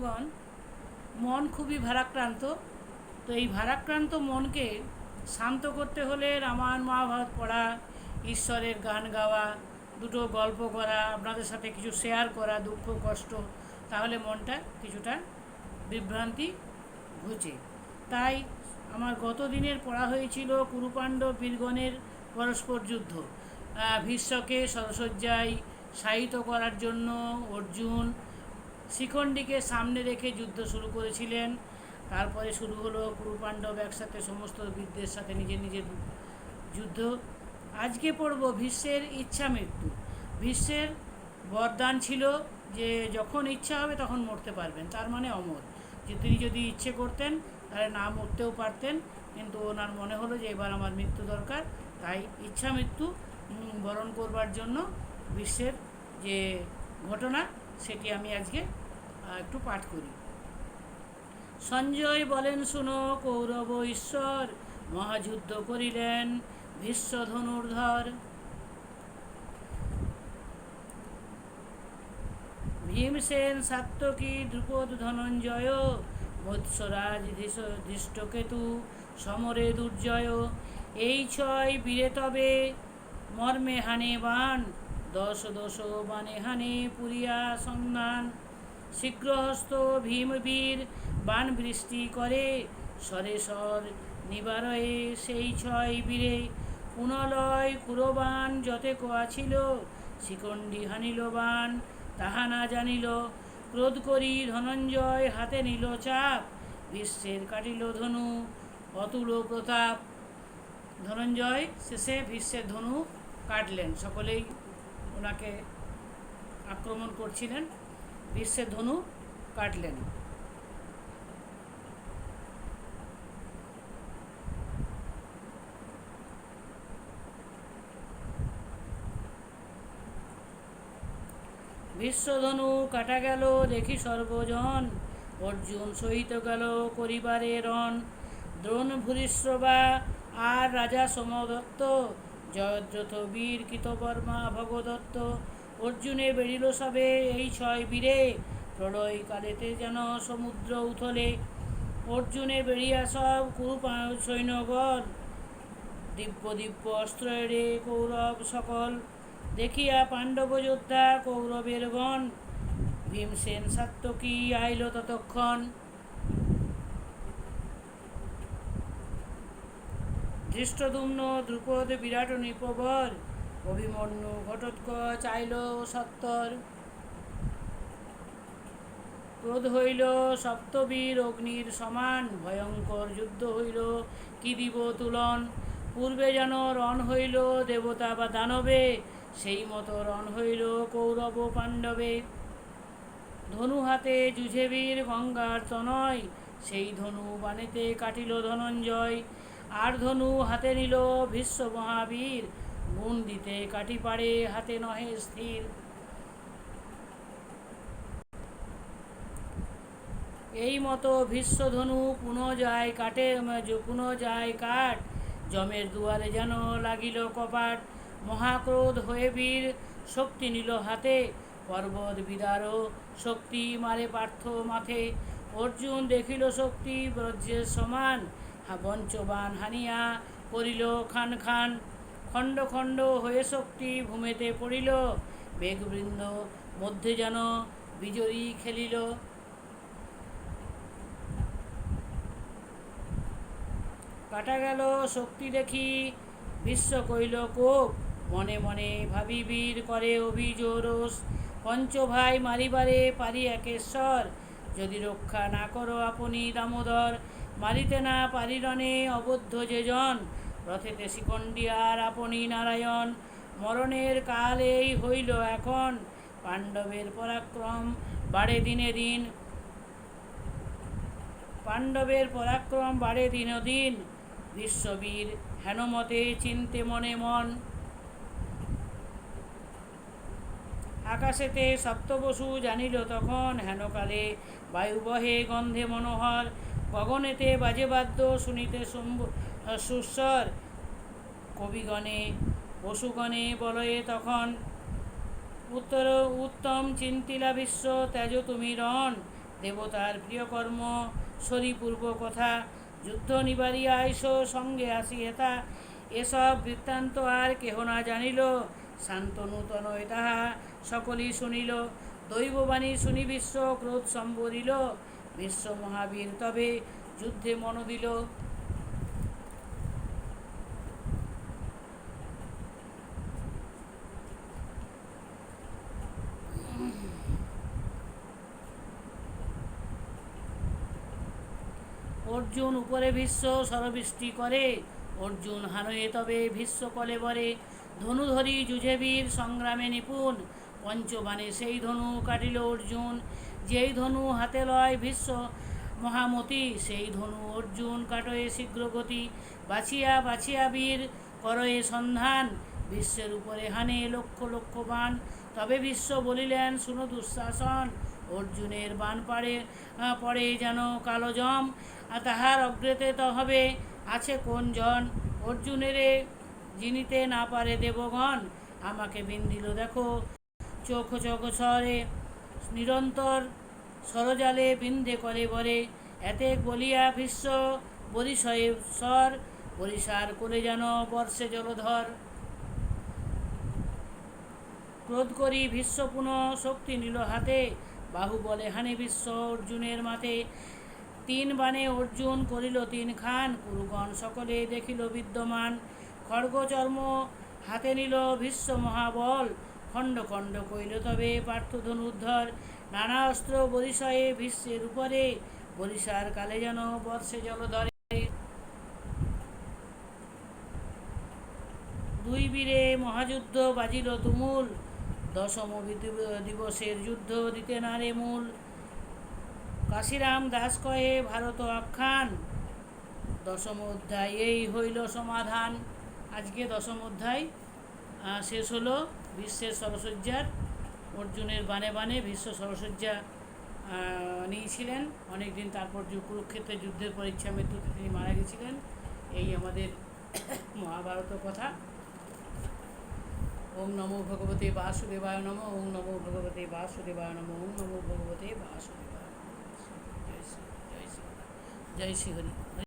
বন্ধুগণ, মন খুবই ভারাক্রান্ত। তো এই ভারাক্রান্ত মনকে শান্ত করতে হলে রামায়ণ, মহাভারত পড়া, ঈশ্বরের গান গাওয়া, দুটো গল্প করা, আপনাদের সাথে কিছু শেয়ার করা, দুঃখ, কষ্ট, তাহলে মনটা কিছুটা বিভ্রান্তি ঘুচে। তাই আমার গত দিনের পড়া হয়েছিল কুরুপাণ্ডব বীরগণের পরস্পর যুদ্ধ। ভীষ্মকে সরসজ্জায় শায়িত করার জন্য অর্জুন শিখণ্ডীকে সামনে রেখে যুদ্ধ শুরু করেছিলেন। তারপরে শুরু হলো কুরুপাণ্ডব একসাথে সমস্ত বীরদের সাথে নিজের নিজের যুদ্ধ। আজকে পড়ব ভীষ্মের ইচ্ছা মৃত্যু। ভীষ্মের বরদান ছিল যে যখন ইচ্ছা হবে তখন মরতে পারবেন, তার মানে অমর। যে তিনি যদি ইচ্ছে করতেন, তাহলে না মরতেও পারতেন, কিন্তু ওনার মনে হলো যে এবার আমার মৃত্যু দরকার, তাই ইচ্ছা মৃত্যু বরণ করবার জন্য বিশ্বের যে ঘটনা, সেটি আমি আজকে একটু পাঠ করি। সঞ্জয় বলেন, শুনো কৌরব ঈশ্বর, মহাযুদ্ধ করিলেন ভীষ্ম ধনুর্ধর। ভীমসেন সাত্যকী দ্রুপদ ধনঞ্জয়, মৎস্যরাজ ধৃষ্টকেতু সমরে দুর্জয়। এই ছয় বীরে তবে মর্মে হানে বান দশ দশ বানে হানে পুরিয়া সন্ধান। শীঘ্রহস্ত ভীমবীর বান বৃষ্টি করে, স্বরে স্বর নিবারয়ে সেই ছয় বীরে। পুনলয় কুরবান যতে কোয়া ছিল শিকণ্ডী হানিল বান তাহা না জানিল। ক্রোধ করি ধনঞ্জয় হাতে নিল চাপ বিশ্বের কাটিল ধনু, অতুল প্রতাপ। ধনঞ্জয় শেষে ভীষ্মের ধনু কাটলেন, সকলেই ওনাকে আক্রমণ করছিলেন। ভীষ্মের ধনু কাটলেন বিশ্বধনু কাটা গেল দেখি সর্বজন অর্জুন সহিত গেল করিবারে রণ দ্রোণ ভূরিশ্রবা আর রাজা সোমদত্ত জয়দ্রথ বীর কৃতবর্মা ভগদত্ত অর্জুনে বেরিল সবে এই ছয় বীরে। প্রলয় কালেতে যেন সমুদ্র উথলে, অর্জুনে বেরিয়া সব কুরুপা সৈন্যগণ। দিব্য দিব্য অস্ত্রে কৌরব সকল, দেখিয়া পাণ্ডব যোদ্ধা কৌরবের গণ। ভীমসেন সাত্যকী আইল ততক্ষণ। ধৃষ্টদুম্ন দ্রুপদ বিরাট নিপবর। অভিমন্যু ঘটোৎক চাইল সত্তর। ক্রোধ হইল সপ্তবীর অগ্নির সমান, ভয়ঙ্কর যুদ্ধ হইল কি দিব তুলন? পূর্বে যেন রণ হইল দেবতা বা দানবে, সেই মতো রণ হইল কৌরব পাণ্ডবে। ধনু হাতে যুঝে বীর গঙ্গার তনয়, সেই ধনু বানেতে কাটিল ধনঞ্জয়। আর ধনু হাতে নিল ভীষ্ম মহাবীর গুণ দিতে কাটি পারে, হাতে নহে স্থির। এই মতো ভীষ্মধনু পুনঃ যায় কাটে পুনঃ যায় কাঠ জমের দুয়ারে যেন লাগিল কপাট, মহাক্রোধ হয়ে বীর, শক্তি নিল হাতে। পর্বত বিদারো শক্তি মারে পার্থ মাথে অর্জুন দেখিল শক্তি বজ্রের সমান বঞ্চবান হানিয়া করিল খান খান। খণ্ড খণ্ড হয়ে শক্তি ভূমেতে পড়িল। মেঘবৃন্দ মধ্যে যেন বিজয়ী খেলিল। কাটা গেল শক্তি দেখি, বিশ্ব কইল কোপ, মনে মনে ভাবি বীর করে অভিজোরস। পঞ্চভাই মারিবারে পারি একেশ্বর। যদি রক্ষা না করো আপনি দামোদর, মারিতে না পারি রণে অবদ্ধ যে জন। রথেতে শিকণ্ডিয়ার আপনি নারায়ণ, মরণের কাল এই হইল এখন। পাণ্ডবের পরাক্রম বাড়ে দিনে দিন। পাণ্ডবের পরাক্রম বাড়ে দিনদিন বিশ্ববীর হেনমতে চিনতে মনে মন। আকাশেতে সপ্তবসু জানিল তখন হেনকালে, বায়ুবহে গন্ধে মনোহর। গগনেতে বাজে বাদ্য শুনিতে সুস্বর। কবিগণে পশুগণে বলয়ে তখন, উত্তর, উত্তম চিন্তিলা বিশ্ব তেজ তুমি রণ। দেবতার প্রিয়কর্ম সরিপূর্ব কথা, যুদ্ধ নিবারিয়া আইস সঙ্গে আসি হেতা। এসব বৃত্তান্ত আর কেহ না জানিল, শান্তনু তনয় তাহা সকলেই শুনিল। দৈববাণী শুনি বিশ্ব ক্রোধ সম্বরিল। বিশ্ব মহাবীর। তবে যুদ্ধে মন দিল। অর্জুন উপরে ভীষ্ম সরবৃষ্টি করে। অর্জুন হানয়ে তবে ভীষ্ম কলে বরে ধনুধরি যুঝে বীর সংগ্রামে নিপুণ। পঞ্চবাণে সেই ধনু কাটিল অর্জুন। যেই ধনু হাতে লয় ভীষ্ম মহামতি, সেই ধনু অর্জুন কাটয়ে শীঘ্রগতি, বাছিয়া বাছিয়া বীর, করয়ে সন্ধান বিশ্বের উপরে হানে লক্ষ লক্ষ বাণ। তবে বিশ্ব বলিলেন, শুনো দুঃশাসন, অর্জুনের বান পাড়ে পড়ে যেন কালো জম তাহার অগ্রেতে তো হবে, আছে কোন জন? অর্জুনেরে জিনিতে না পারে দেবগণ, আমাকে বিন্দিল দেখো, চোখ চোখ সরে নিরন্তর সরজালে বিন্দে করে বরে এতে বলিয়া ভীষ্ম বরিশয়ে স্বর বরিশার করে যেন বর্ষে জলধর। ক্রোধ করি ভীষ্ম পুনঃ শক্তি নিল হাতে বাহু বলে হানে বিশ্ব অর্জুনের মাথে তিন বাণে অর্জুন করিল তিন খান, কুরুগণ সকলে দেখিল বিদ্যমান। খড়গচর্ম হাতে নিল ভীষ্ম মহাবল, খণ্ড খণ্ড কইল তবে পার্থধনুদ্ধর নানা অস্ত্র বরিশয়ে বিশ্বের উপরে বরিশার কালে যেন বর্ষে জলধরে দুই বীরে মহাযুদ্ধ বাজিল তুমুল। দশম দিবসের যুদ্ধ দিতে নারে মূল। কাশিরাম দাস কয়ে, ভারত আখ্যান। দশম অধ্যায়, এই হইল সমাধান। আজকে দশম অধ্যায় শেষ হলো বিশ্বের সরসজ্জার অর্জুনের বানে বানে ভীষ্ম সরসজ্জা নিয়েছিলেন। অনেক দিন তারপর যে কুরুক্ষেত্রের যুদ্ধের পর ইচ্ছা মৃত্যুতে তিনি মারা গেছিলেন। এই আমাদের মহাভারত কথা। ওম নমো ভগবতে বাসুদেবায় নম। ওম নমো ভগবতে বাসুদেবায় নম। ওম নমো ভগবতে বাসুদেবায় জয় শ্রী জয় শ্রী জয় শ্রী হরি।